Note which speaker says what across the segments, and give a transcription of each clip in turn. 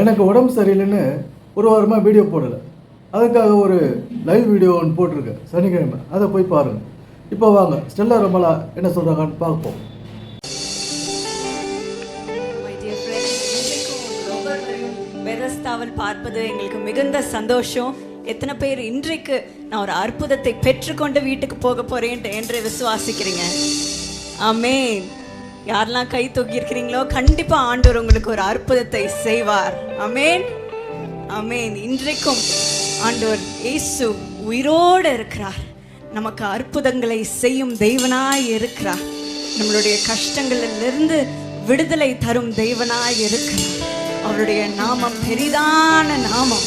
Speaker 1: எனக்கு உடம்பு சரியில்லைன்னு ஒரு வாரமாக வீடியோ போடலை. அதுக்காக ஒரு லைவ் வீடியோ ஒன்று போட்டிருக்கேன். சனிக்கிழமை. அதை போய் பாருங்கள் இப்போ வாங்க. ஸ்டெல்லா ரமலா என்ன சொல்கிறாங்கன்னு பார்ப்போம்.
Speaker 2: My பெதஸ்தாவில் பார்ப்பது எங்களுக்கு மிகுந்த சந்தோஷம். எத்தனை பேர் இன்றைக்கு நான் ஒரு அற்புதத்தை பெற்றுக்கொண்டு வீட்டுக்கு போக போகிறேன் என்று விசுவாசிக்கிறீங்க. ஆமேன் யாரெல்லாம் கை தூக்கி இருக்கிறீங்களோ கண்டிப்பா ஆண்டவர் உங்களுக்கு ஒரு அற்புதத்தை செய்வார். அமேன் அமேன் இன்றைக்கும் ஆண்டவர் இயேசு உயிரோடு இருக்கிறார். நமக்கு அற்புதங்களை செய்யும் தெய்வனாய் இருக்கிறார். நம்மளுடைய கஷ்டங்களிலிருந்து விடுதலை தரும் தெய்வனாய் இருக்கிறார். அவருடைய நாமம் பெரிதான நாமம்.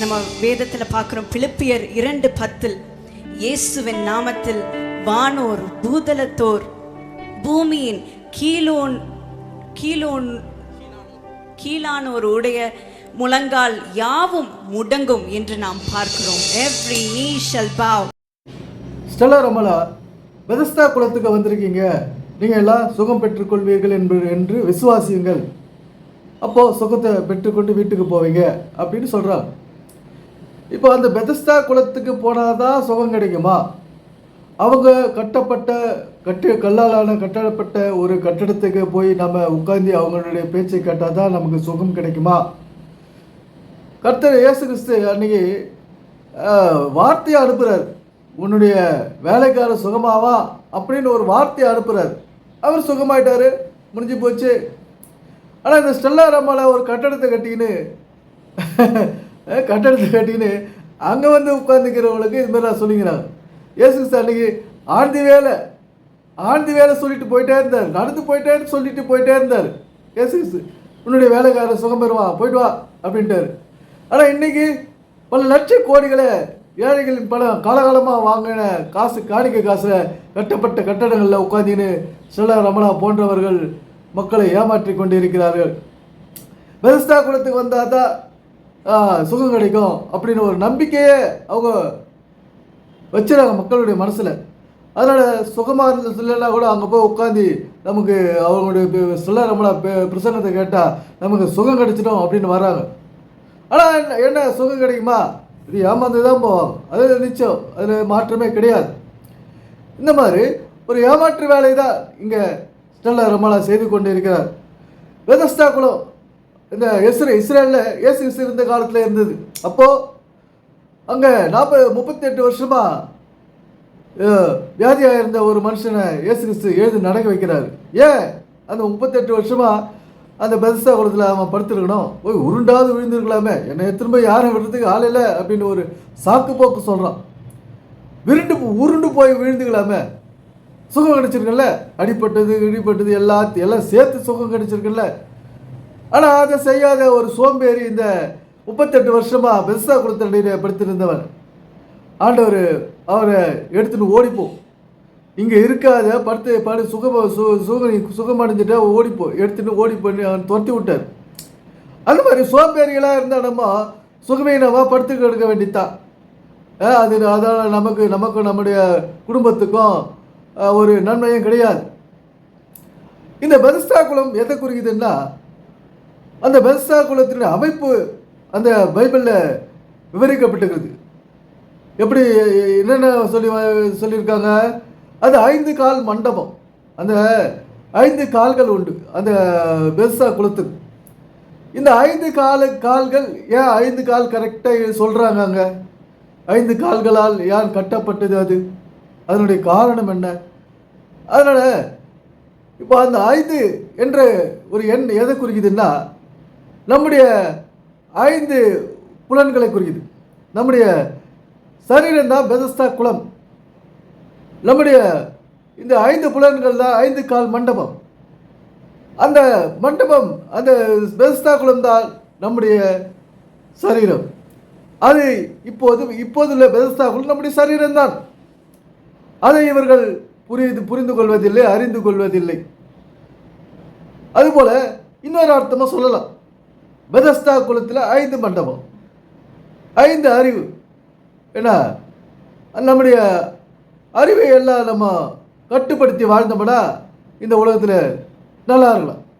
Speaker 2: நம்ம வேதத்துல பார்க்குறோம் பிலிப்பியர் இரண்டு பத்தில் இயேசுவின் நாமத்தில் வானோர் பூதலத்தோர் பூமியின் கீழோன் கீழோன் கீழானோர் உடைய முழங்கால் யாவும் முடங்கும் என்று நாம் பார்க்கிறோம். Every knee shall bow
Speaker 1: Stella ரமலா Bethesda குலத்துக்கு வந்திருக்கீங்க. நீங்கள் எல்லாம் சுகம் பெற்றுக்கொள்வீர்கள் என்பது என்று விசுவாசியுங்கள். அப்போது சுகத்தை பெற்றுக்கொண்டு வீட்டுக்கு போவீங்க அப்படின்னு சொல்கிறாங்க இப்போ அந்த பெதஸ்தா குலத்துக்கு போனால் தான் சுகம் கிடைக்குமா? அவங்க கட்டப்பட்ட கட்டு கல்லாலான கட்டப்பட்ட ஒரு கட்டடத்துக்கு போய் நம்ம உட்காந்து அவங்களுடைய பேச்சை கேட்டால் தான் நமக்கு சுகம் கிடைக்குமா? கர்த்தர் இயேசு கிறிஸ்து அன்னைக்கு வார்த்தையை அனுப்புகிறார் உன்னுடைய வேலைக்காரர் சுகமாவா? அப்படின்னு ஒரு வார்த்தையை அனுப்புகிறார் அவர் சுகமாயிட்டாரு. முடிஞ்சு போச்சு. ஆனால் இந்த ஸ்டெல்லா ரம்மால ஒரு கட்டடத்தை கட்டிக்கின்னு கட்டடத்தை கட்டிக்கின்னு அங்கே வந்து உட்காந்துக்கிறவங்களுக்கு இது மாதிரி நான் சொல்லிக்கிறாங்க. இயேசு அன்னைக்கு ஆண்டி வேலை ஆண்டி வேலை சொல்லிட்டு போயிட்டே இருந்தார். நடந்து போயிட்டேன்னு சொல்லிட்டு போயிட்டே இருந்தார். இயேசு உன்னுடைய வேலைக்காரர் சுகம் பெறுவான் போயிட்டு வா அப்படின்ட்டார். ஆனால் இன்னைக்கு பல லட்ச கோடிகளை ஏழைகளின் பணம் காலகாலமாக வாங்கின காசு காணிக்க காசில் கட்டப்பட்ட கட்டடங்களில் உட்காந்தின்னு சில ரமணா போன்றவர்கள் மக்களை ஏமாற்றி கொண்டு இருக்கிறார்கள் பெருஸ்தா குளத்துக்கு வந்தால் தான் சுகம் கிடைக்கும் அப்படின்னு ஒரு நம்பிக்கையே அவங்க வச்சுறாங்க மக்களுடைய மனசில். அதனால் சுகமாக இருந்த சொல்லலைன்னா கூட அங்கே போய் உட்காந்து நமக்கு அவங்களுடைய சொல்ல நம்மள பிரசங்கத்தை கேட்டால் நமக்கு சுகம் கிடைச்சிடும் அப்படின்னு வராங்க ஆனால் என்ன என்ன சுகம் கிடைக்குமா? இது ஏமாந்து தான் போவாங்க. அது நிச்சயம். அதில் மாற்றமே கிடையாது. இந்த மாதிரி ஒரு ஏமாற்று வேலை தான் இங்கே ஸ்டெல்லா ரமலா செய்து கொண்டு இருக்கிறார் வெதஸ்தா குலம் இந்த இஸ்ரே இஸ்ரேலில் இயேசு இஸ்ரே இருந்த காலத்தில் இருந்தது. அப்போது அங்கே நாற்பது முப்பத்தெட்டு வருஷமாக வியாதியாக இருந்த ஒரு மனுஷனை இயேசு கிறிஸ்து எழுதி நடக்க வைக்கிறாரு. ஏன்? அந்த முப்பத்தெட்டு வருஷமாக அந்த பெதஸ்தா குளத்தில் அவன் படுத்துருக்கணும். போய் உருண்டாவது விழுந்திருக்கலாமே. என்னை திரும்ப யாரும் விடுறதுக்கு ஆள் இல்லை அப்படின்னு ஒரு சாக்கு போக்கு சொல்கிறான் விருண்டு உருண்டு போய் விழுந்துக்கலாமே சுகம் கிடைச்சிருக்குல்ல? அடிப்பட்டது இடிப்பட்டது எல்லாத்தையும் எல்லாம் சேர்த்து சுகம் கிடச்சிருக்குல்ல? ஆனால் அதை செய்யாத ஒரு சோம்பேறி இந்த முப்பத்தெட்டு வருஷமாக பெருசாக கொடுத்த குளத்தடியில் படுத்திருந்தவர் ஆண்டவர் அவரை எடுத்துட்டு ஓடிப்போம் இங்கே இருக்காத படுத்து படு சுகம சு சுக சுகமடைஞ்சிட்டா ஓடிப்போ. எடுத்துட்டு ஓடி பண்ணி அவன் துரத்தி விட்டார். அந்த மாதிரி சோம்பேறிகளாக இருந்தால் நம்ம சுகமீனமாக படுத்து கிடக்க வேண்டித்தான் அது அதால் நமக்கு நமக்கும் நம்முடைய குடும்பத்துக்கும் ஒரு நன்மையும் கிடையாது. இந்த பெருஸ்தா குளம் எதை குறிக்குதுன்னா அந்த பெருஸ்தா குளத்தினுடைய அமைப்பு அந்த பைபிளில் விவரிக்கப்பட்டுக்கிறது எப்படி என்னென்ன சொல்லி சொல்லியிருக்காங்க? அது ஐந்து கால் மண்டபம். அந்த ஐந்து கால்கள் உண்டு. அந்த பெருசா குளத்துக்கு இந்த ஐந்து கால கால்கள் ஏன் ஐந்து கால் கரெக்டாக சொல்கிறாங்க அங்கே? ஐந்து கால்களால் யார் கட்டப்பட்டது அது? அதனுடைய காரணம் என்ன? அதனால் இப்போ அந்த ஐந்து என்ற ஒரு எண் எதை குறிக்குதுன்னா நம்முடைய ஐந்து புலன்களை குறிக்குது நம்முடைய சரீரம் தான் பெதஸ்தா குலம் நம்முடைய இந்த ஐந்து புலன்கள் தான் ஐந்து கால் மண்டபம். அந்த மண்டபம் அந்த பெதஸ்தா குளம் தான் நம்முடைய சரீரம். அது இப்போது இப்போதுள்ள பெதஸ்தா குலம் நம்முடைய சரீரம் தான். அதை இவர்கள் புரிந்து புரிந்து கொள்வதில்லை அறிந்து கொள்வதில்லை. அதுபோல இன்னொரு அர்த்தமாக சொல்லலாம். பெதஸ்தா குலத்தில் ஐந்து மண்டபம். ஐந்து அறிவு. என்ன? நம்முடைய அறிவை எல்லாம் நம்ம கட்டுப்படுத்தி வாழ்ந்தோம்னா இந்த உலகத்தில் நல்லா இருக்கலாம்.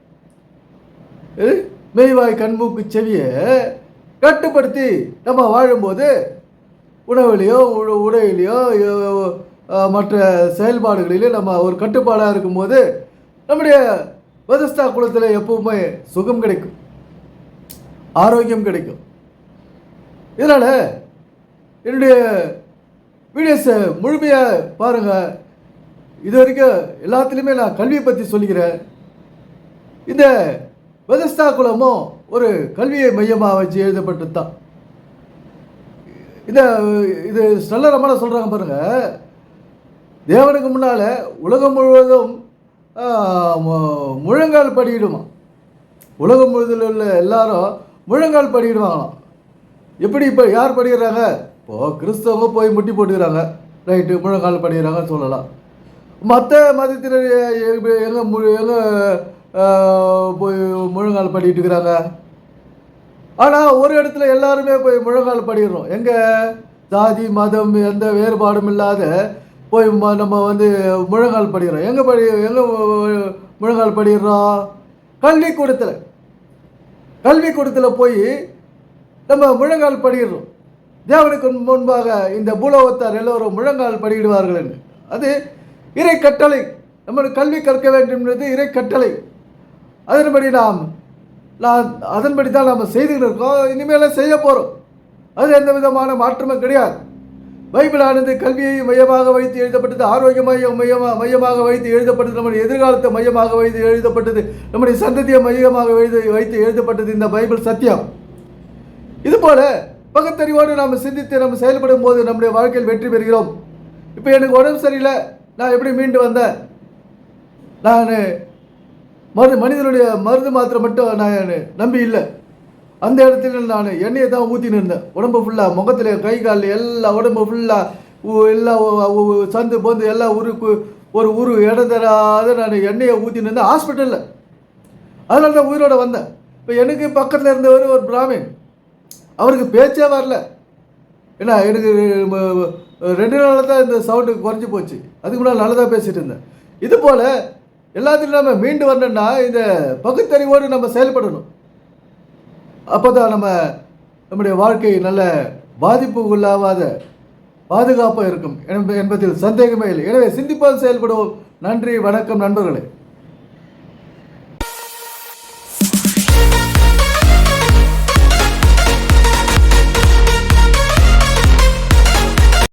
Speaker 1: மெய்வாய் கண்மூக்கு செவியை கட்டுப்படுத்தி நம்ம வாழும்போது உணவுலையோ உட- உடையிலையோ மற்ற செயல்பாடுகளிலே நம்ம ஒரு கட்டுப்பாடாக இருக்கும்போது நம்முடைய வதஸ்தா குலத்தில் எப்பவுமே சுகம் கிடைக்கும். ஆரோக்கியம் கிடைக்கும். இதனால் என்னுடைய வீடியோஸை முழுமையாக பாருங்கள் இது வரைக்கும் எல்லாத்துலேயுமே நான் கல்வியை பற்றி சொல்லிக்கிறேன். இந்த வெதஸ்தா குலமும் ஒரு கல்வியை மையமாக வச்சு எழுதப்பட்டது தான் இந்த இது சல்லரமான சொல்கிறாங்க பாருங்கள் தேவனுக்கு முன்னால் உலகம் முழுவதும் முழங்கால் படியிடுமா. உலகம் முழுவதில் உள்ள எல்லாரும் முழங்கால் படியிடுவாங்களாம் எப்படி இப்போ யார் படிக்கிறாங்க? இப்போ கிறிஸ்தவங்க போய் முட்டி போட்டுக்கிறாங்க. ரைட்டு முழங்கால் படிக்கிறாங்கன்னு சொல்லலாம். மற்ற மதத்தினர் எங்கே எங்கே போய் முழங்கால் படிட்டு இருக்கிறாங்க ஆனால் ஒரு இடத்துல எல்லாருமே போய் முழங்கால் படிக்கிறோம் எங்கே? ஜாதி மதம் எந்த வேறுபாடும் இல்லாத போய் நம்ம வந்து முழங்கால் படிக்கிறோம் எங்கே படி எங்கே முழங்கால் படிக்கிறோம் கல்விக்கூடத்தில் கல்விக்கூடத்தில் போய் நம்ம முழங்கால் படிக்கிறோம் தேவனுக்கு முன்பாக இந்த பூலோகத்தார் எல்லோரும் முழங்கால் படியிடுவார்கள் என்று. அது இறை கட்டளை நம்ம கல்வி கற்க வேண்டும் என்பது இறை கட்டளை அதன்படி நாம் நான் அதன்படி தான் நாம் செய்துகிட்டு இருக்கோம். இனிமேல் செய்ய போகிறோம் அது எந்த விதமான மாற்றமும் கிடையாது. பைபிளானது கல்வியை மையமாக வைத்து எழுதப்பட்டது ஆரோக்கிய மையம் மையமாக மையமாக வைத்து எழுதப்பட்டது நம்முடைய எதிர்காலத்தை மையமாக வைத்து எழுதப்பட்டது நம்முடைய சந்ததியை மையமாக வைத்து வைத்து எழுதப்பட்டது இந்த பைபிள் சத்தியம். இதுபோல பகுத்தறிவோடு நாம் சிந்தித்து நம்ம செயல்படும் போது நம்முடைய வாழ்க்கையில் வெற்றி பெறுகிறோம். இப்போ எனக்கு உடம்பு சரியில்லை நான் எப்படி மீண்டு வந்தேன்? நான் மரு மனிதனுடைய மருந்து மாத்திரை மட்டும் நான் நம்பி இல்லை. அந்த இடத்துல நான் எண்ணெயை தான் ஊற்றின்னு இருந்தேன். உடம்பு ஃபுல்லாக முகத்தில் கை கால் எல்லா உடம்பு ஃபுல்லாக எல்லா உ- சந்து போந்து எல்லா உருக்கு ஒரு உரு இடம் தராத நான் எண்ணெயை ஊற்றின்னு இருந்தேன். ஹாஸ்பிட்டலில் அதனால தான் உயிரோடு வந்தேன். இப்போ எனக்கு பக்கத்தில் இருந்தவர் ஒரு பிராமின் அவருக்கு பேச்சே வரல. ஏன்னா எனக்கு ரெண்டு நாளில் தான் இந்த சவுண்டு குறைஞ்சி போச்சு. அதுக்கு முன்னால் நல்லதாக பேசிகிட்டு இருந்தேன். இது போல் எல்லாத்துலையும் நம்ம மீண்டு வரணும்னா இந்த பகுத்தறிவோடு நம்ம செயல்படணும். அப்போ தான் நம்ம நம்முடைய வாழ்க்கை நல்ல பாதிப்பு உள்ளாவாத பாதுகாப்பாக இருக்கும். என்ப- என்பதில் சந்தேகமே இல்லை. எனவே சிந்திப்பால் செயல்படுவோம். நன்றி வணக்கம் நண்பர்களே.